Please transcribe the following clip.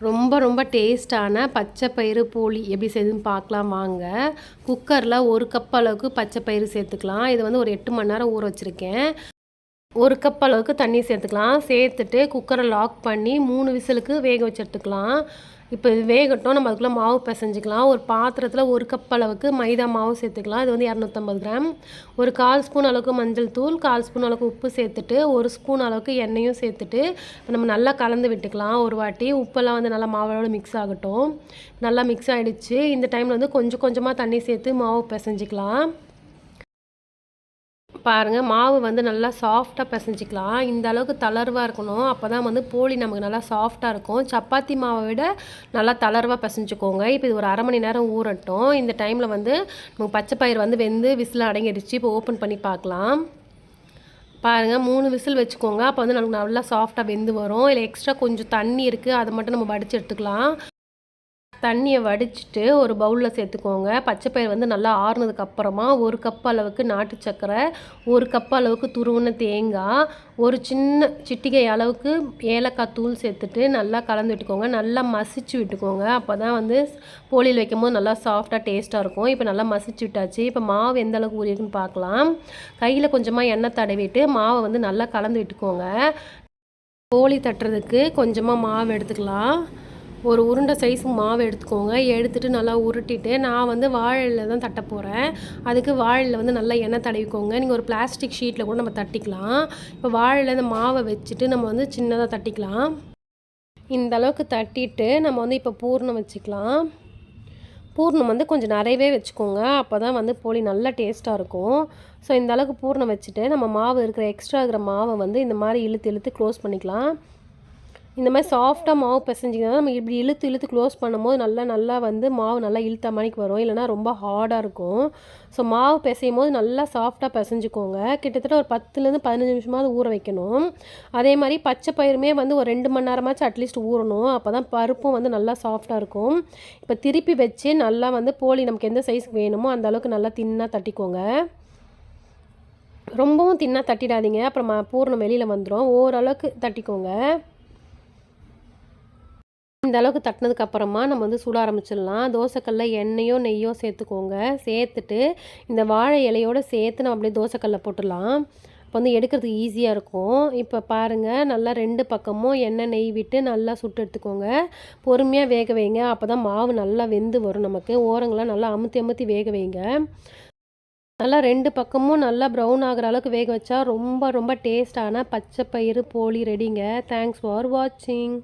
ரொம்ப ரொம்ப டேஸ்டான பச்சை பயிறு போலி எப்படி செய்யுதுன்னு பார்க்கலாம் வாங்க. குக்கரில் ஒரு கப் அளவுக்கு பச்சை பயிறு சேர்த்துக்கலாம். இது வந்து ஒரு எட்டு மணி நேரம் ஊற வச்சுருக்கேன். ஒரு கப் அளவுக்கு தண்ணி சேர்த்துக்கலாம். சேர்த்துட்டு குக்கரை லாக் பண்ணி மூணு விசிலுக்கு வேக வச்சு எடுத்துக்கலாம். இப்போ இது வேகட்டும் நம்ம அதுக்குள்ளே மாவு பிசைஞ்சிக்கலாம். ஒரு பாத்திரத்தில் ஒரு கப் அளவுக்கு மைதா மாவு சேர்த்துக்கலாம். இது வந்து இரநூத்தம்பது கிராம். ஒரு கால் ஸ்பூன் அளவுக்கு மஞ்சள் தூள் கால் ஸ்பூன் அளவுக்கு உப்பு சேர்த்துட்டு ஒரு ஸ்பூன் அளவுக்கு எண்ணெயும் சேர்த்துட்டு இப்போ நம்ம நல்லா கலந்து விட்டுக்கலாம். ஒரு வாட்டி உப்பெல்லாம் வந்து நல்லா மாவோட மிக்ஸ் ஆகட்டும். நல்லா மிக்ஸ் ஆகிடுச்சு இந்த டைமில் வந்து கொஞ்சம் கொஞ்சமாக தண்ணி சேர்த்து மாவு பிசைஞ்சிக்கலாம். பாருங்கள் மாவு வந்து நல்லா சாஃப்டாக பிசைஞ்சிக்கலாம். இந்த அளவுக்கு தளர்வாக இருக்கணும். அப்போ தான் வந்து போலி நமக்கு நல்லா சாஃப்டாக இருக்கும். சப்பாத்தி மாவை விட நல்லா தளர்வாக பிசைஞ்சிக்கோங்க. இப்போ இது ஒரு அரை மணி நேரம் ஊறட்டும். இந்த டைமில் வந்து நமக்கு பச்சை பயிர் வந்து வெந்து விசில் அடங்கிடுச்சு இப்போ ஓப்பன் பண்ணி பார்க்கலாம். பாருங்கள் மூணு விசில் வச்சுக்கோங்க. அப்போ வந்து நமக்கு நல்லா சாஃப்டாக வெந்து வரும். இல்லை எக்ஸ்ட்ரா கொஞ்சம் தண்ணி இருக்குது அதை மட்டும் நம்ம வடித்து எடுத்துக்கலாம். தண்ணியை வடிச்சிட்டு ஒரு பவுலில் சேர்த்துக்கோங்க. பச்சை பயிர் வந்து நல்லா ஆறுனதுக்கு அப்புறமா ஒரு கப் அளவுக்கு நாட்டு சர்க்கரை ஒரு கப் அளவுக்கு துருவின தேங்காய் ஒரு சின்ன சிட்டிகை அளவுக்கு ஏலக்காய் தூள் சேர்த்துட்டு நல்லா கலந்து விட்டுக்கோங்க. நல்லா மசிச்சு விட்டுக்கோங்க. அப்போ தான் வந்து போலியில் வைக்கும் போது நல்லா சாஃப்டாக டேஸ்ட்டாக இருக்கும். இப்போ நல்லா மசிச்சு விட்டாச்சு. இப்போ மாவு எந்த அளவுக்கு ஊறியிருக்குன்னு பார்க்கலாம். கையில் கொஞ்சமாக எண்ணெய் தடவிட்டு மாவை வந்து நல்லா கலந்து விட்டுக்கோங்க. போலி தட்டுறதுக்கு கொஞ்சமாக மாவு எடுத்துக்கலாம். ஒரு உருண்டை சைஸ் மாவு எடுத்துக்கோங்க. எடுத்துகிட்டு நல்லா உருட்டிட்டு நான் வந்து வாழையில் தான் தட்ட போகிறேன் அதுக்கு வாழையில் வந்து நல்லா எண்ணெய் தடவிக்கோங்க. நீங்கள் ஒரு பிளாஸ்டிக் ஷீட்டில் கூட நம்ம தட்டிக்கலாம். இப்போ வாழையில் இந்த மாவை வச்சுட்டு நம்ம வந்து சின்னதாக தட்டிக்கலாம். இந்த அளவுக்கு தட்டிட்டு நம்ம வந்து இப்போ பூர்ணம் வச்சுக்கலாம். பூர்ணம் வந்து கொஞ்சம் நிறையவே வச்சுக்கோங்க. அப்போ தான் வந்து போலி நல்லா டேஸ்ட்டாக இருக்கும். ஸோ இந்த அளவுக்கு பூர்ணம் வச்சுட்டு நம்ம மாவு இருக்கிற எக்ஸ்ட்ரா இருக்கிற மாவை வந்து இந்த மாதிரி இழுத்து இழுத்து க்ளோஸ் பண்ணிக்கலாம். இந்த மாதிரி சாஃப்டாக மாவு பிசைஞ்சிங்கன்னா நம்ம இப்படி இழுத்து இழுத்து க்ளோஸ் பண்ணும்போது நல்லா நல்லா வந்து மாவு நல்லா இழுத்த மணிக்கு வரும். இல்லைனா ரொம்ப ஹார்டாக இருக்கும். ஸோ மாவு பிசையும் போது நல்லா சாஃப்டாக பிசைஞ்சிக்கோங்க. கிட்டத்தட்ட ஒரு பத்துலேருந்து பதினஞ்சு நிமிஷமாவது ஊற வைக்கணும். அதே மாதிரி பச்சை பயிருமே வந்து ஒரு ரெண்டு மணி நேரமாச்சும் அட்லீஸ்ட் ஊறணும். அப்போ தான் பருப்பும் வந்து நல்லா சாஃப்டாக இருக்கும். இப்போ திருப்பி வச்சு நல்லா வந்து போலி நமக்கு எந்த சைஸ்க்கு வேணுமோ அந்த அளவுக்கு நல்லா தின்னாக தட்டிக்கோங்க. ரொம்பவும் தின்னாக தட்டிடாதீங்க. அப்புறம் பூர்ணம் வெளியில் வந்துடும் ஓரளவுக்கு தட்டிக்கோங்க. இந்த அளவுக்கு தட்டினதுக்கு அப்புறமா நம்ம வந்து சுட ஆரம்பிச்சிடலாம். தோசைக்கல்ல எண்ணெயோ நெய்யோ சேர்த்துக்கோங்க. சேர்த்துட்டு இந்த வாழை இலையோடு சேர்த்து நம்ம அப்படியே தோசைக்கல்ல போட்டுடலாம். இப்போ வந்து எடுக்கிறதுக்கு ஈஸியாக இருக்கும். இப்போ பாருங்கள் நல்லா ரெண்டு பக்கமும் எண்ணெய் நெய் விட்டு நல்லா சுட்டு எடுத்துக்கோங்க. பொறுமையாக வேக வைங்க. அப்போ தான் மாவு நல்லா வெந்து வரும் நமக்கு. ஓரங்களாக நல்லா அமுத்தி அமுத்தி வேக வைங்க. நல்லா ரெண்டு பக்கமும் நல்லா ப்ரௌன் ஆகிற அளவுக்கு வேக வச்சா ரொம்ப ரொம்ப டேஸ்டான பச்சை பயிறு போலி ரெடிங்க தேங்க்ஸ் ஃபார் வாட்சிங்